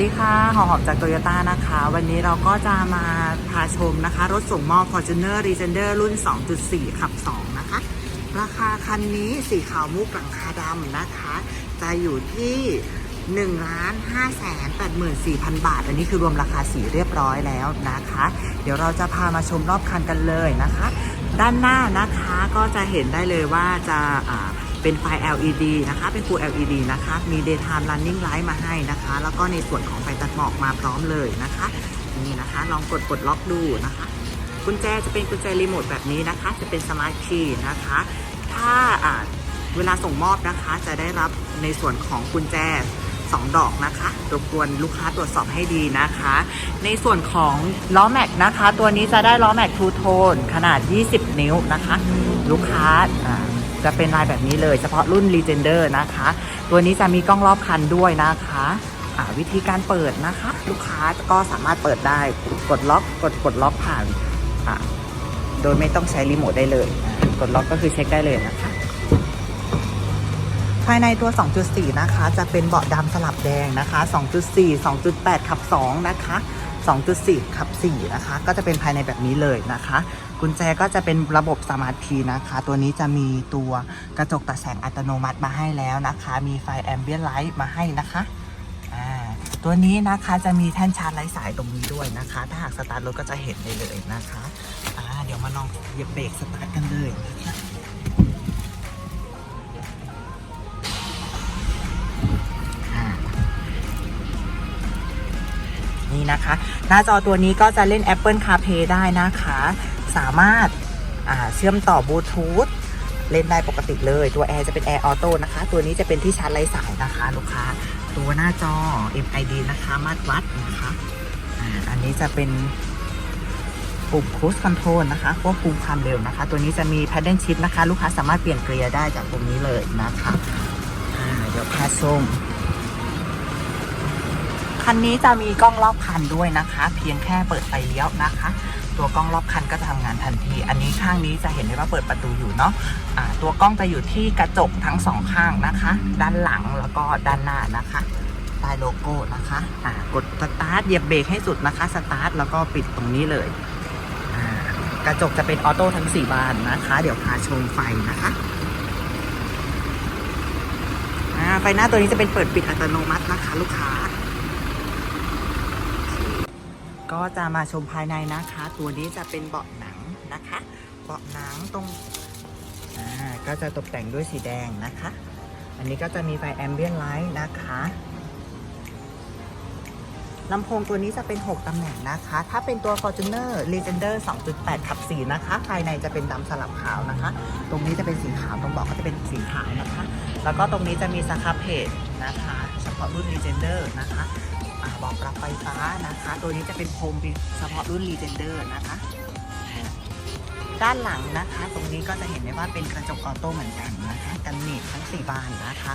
ดีค่ะหอหอบจากโตโยต้านะคะ วันนี้เราก็จะมาพาชมนะคะ รถส่งมอบ Fortuner Legender รุ่น 2.4 ขับ 2 นะคะ ราคาคันนี้สีขาวมุกหลังคาดำนะคะ จะอยู่ที่1ล้าน5แสน84,000 บาท อันนี้คือรวมราคาสีเรียบร้อยแล้วนะคะ เดี๋ยวเราจะพามาชมรอบคันกันเลยนะคะ ด้านหน้านะคะก็จะเห็นได้เลยว่าจะ เป็นไฟ LED นะคะ เป็น Full LED นะคะ มี Daytime Running Light มาให้นะคะ แล้วก็ในส่วนของไฟตัดหมอกมาพร้อมเลยนะคะ นี่นะคะ ลองกดกดล็อกดูนะคะ กุญแจจะเป็นกุญแจรีโมทแบบนี้นะคะ จะเป็นสมาร์ทคีย์นะคะ ถ้าเวลาส่งมอบนะคะ จะได้รับในส่วนของกุญแจ2 ดอกนะคะรบกวนลูกค้าตรวจสอบให้ดีนะคะ ในส่วนของล้อแม็กนะคะ ตัวนี้จะได้ล้อแม็กทูโทนขนาด 20 นิ้วนะคะ ลูกค้า จะเป็นลายแบบนี้เลย เฉพาะรุ่น Legender นะคะ ตัวนี้จะมีกล้องรอบคันด้วยนะคะวิธีการเปิดนะคะ ลูกค้าก็สามารถเปิดได้กดล็อกกดกดล็อกผ่านโดยไม่ต้องใช้รีโมทได้เลย กดล็อกก็คือเช็คได้เลยนะคะ ภายในตัว 2.4 นะคะ จะเป็นเบาะดำสลับแดงนะคะ 2.4 2.8ขับ 2 นะคะ 2.4ขับ4นะคะ ก็จะเป็นภายในแบบนี้เลยนะคะ กุญแจก็จะเป็นระบบสมาร์ทคีย์นะคะ ตัวนี้จะมีตัวกระจกตัดแสงอัตโนมัติมาให้แล้วนะคะ มีไฟแอมเบียนไลท์มาให้นะคะตัวนี้นะคะจะมีแท่นชาร์จไร้สายตรงนี้ด้วยนะคะ ถ้าหากสตาร์ทรถก็จะเห็นได้เลยนะคะเดี๋ยวมาลองเหยียบเบรกสตาร์ทกันเลยนะคะ นะคะ หน้าจอตัวนี้ก็จะเล่น Apple CarPlay ได้นะคะ สามารถเชื่อมต่อบลูทูธเล่นได้ปกติเลย ตัวแอร์จะเป็นแอร์ออโต้นะคะ ตัวนี้จะเป็นที่ชาร์จไร้สายนะคะลูกค้า ตัวหน้าจอ MID นะคะมาตรวัดนะคะอ,อันนี้จะเป็นปุ่ม Cruise Control นะคะควบคุมความเร็วนะคะ ตัวนี้จะมี Paddle Shift นะคะ ลูกค้าสามารถเปลี่ยนเกียร์ได้จากตรงนี้เลยนะคะอ่าเดี๋ยวพาชม คันนี้จะมีกล้องรอบคันด้วยนะคะ เพียงแค่เปิดไฟเลี้ยวนะคะ ตัวกล้องรอบคันก็จะทำงานทันที อันนี้ข้างนี้จะเห็นได้ว่าเปิดประตูอยู่เนาะะตัวกล้องจะอยู่ที่กระจกทั้งสองข้างนะคะ ด้านหลังแล้วก็ด้านหน้านะคะใต้โลโก้นะคะะกดสตาร์ทเหยียบเบรกให้สุดนะคะสตาร์ทแล้วก็ปิดตรงนี้เลย กระจกจะเป็นออโต้ทั้ง 4 บานนะคะ เดี๋ยวพาชมไฟนะคะไฟหน้าตัวนี้จะเป็นเปิดปิดอัตโนมัตินะคะ ลูกค้า ก็จะมาชมภายในนะคะ ตัวนี้จะเป็นเบาะหนังนะคะ เบาะหนังตรงอ่าก็จะตกแต่งด้วยสีแดงนะคะ อันนี้ก็จะมีไฟแอมเบียนไลท์นะคะลำโพงตัวนี้จะเป็น 6 ตำแหน่งนะคะ ถ้าเป็นตัว Fortuner Legender 2.8 ขับ 4 นะคะ ภายในจะเป็นดำสลับขาวนะคะ ตรงนี้จะเป็นสีขาว ตรงเบาะก็จะเป็นสีขาวนะคะ แล้วก็ตรงนี้จะมีสครับเพจนะคะ เฉพาะรุ่น Legender นะคะ บอกรับไฟฟ้านะคะ ตัวนี้จะเป็นโคมเฉพาะรุ่น Legender นะคะ ด้านหลังนะคะ ตรงนี้ก็จะเห็นได้ว่าเป็นกระจกออโต้เหมือนกันนะคะกันหนีบทั้ง 4 บานนะคะ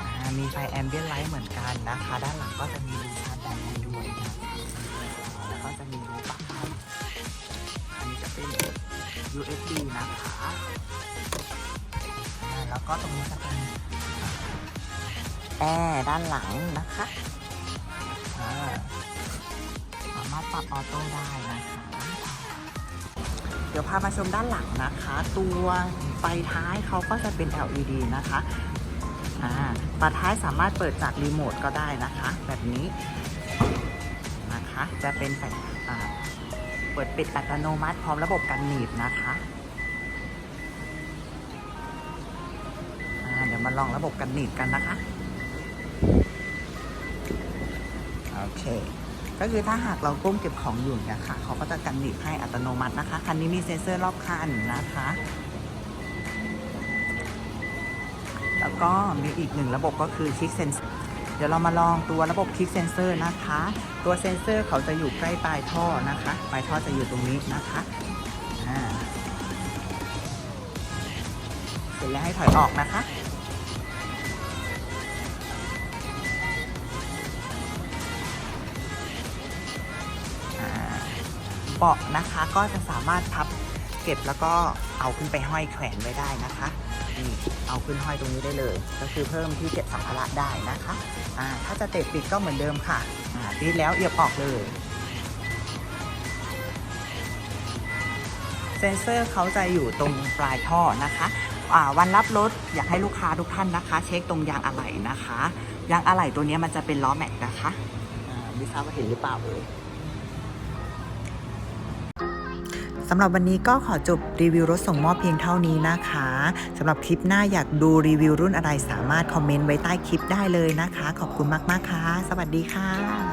อ่ามีไฟแอมเบียนไลท์เหมือนกันนะคะ ด้านหลังก็จะมีรูชาร์จแบตให้ด้วยนะแล้วก็จะมีรูปลั๊กให้อันนี้จะเป็น USB นะคะแล้วก็ตรงนี้จะเป็นแอร์ด้านหลังนะคะ ปรับออโต้ได้นะคะ เดี๋ยวพามาชมด้านหลังนะคะ ตัวไฟท้ายเขาก็จะเป็น LED นะคะอ่าฝาท้ายสามารถเปิดจากรีโมทก็ได้นะคะ แบบนี้นะคะ จะเป็นไฟเปิดปิดอัตโนมัติพร้อมระบบกันหนีบนะคะเดี๋ยวมาลองระบบกันหนีบกันนะคะ โอเค ก็คือถ้าหากเราก้มเก็บของอยู่เนี่ยค่ะเขาก็จะกันหนีบให้อัตโนมัตินะคะ คันนี้มีเซ็นเซอร์รอบคันนะคะ แล้วก็มีอีกหนึ่งระบบก็คือคลิกเซนเซอร์เดี๋ยวเรามาลองตัวระบบคลิกเซนเซอร์นะคะ ตัวเซนเซอร์เขาจะอยู่ใกล้ปลายท่อนะคะปลายท่อจะอยู่ตรงนี้นะคะอ่าเสร็จแล้วให้ถอยออกนะคะ เบาะนะคะ ก็จะสามารถพับเก็บแล้วก็เอาขึ้นไปห้อยแขวนไว้ได้นะคะนี่เอาขึ้นห้อยตรงนี้ได้เลย ก็คือเพิ่มที่เก็บสัมภาระได้นะคะอ่าถ้าจะเตะปิดก็เหมือนเดิมค่ะอ่าปิดแล้วเอียบออกเลยเซนเซอร์เขาจะอยู่ตรงปลายท่อนะคะอ่าวันรับรถอยากให้ลูกค้าทุกท่านนะคะ เช็คตรงยางอะไหล่นะคะ ยางอะไหล่ตัวนี้มันจะเป็นล้อแม็กนะคะไม่ทราบว่าเห็นหรือเปล่าเอ่ย สำหรับวันนี้ก็ขอจบรีวิวรถส่งมอบเพียงเท่านี้นะคะสำหรับคลิปหน้าอยากดูรีวิวรุ่นอะไรสามารถคอมเมนต์ไว้ใต้คลิปได้เลยนะคะ ขอบคุณมากๆค่ะ สวัสดีค่ะ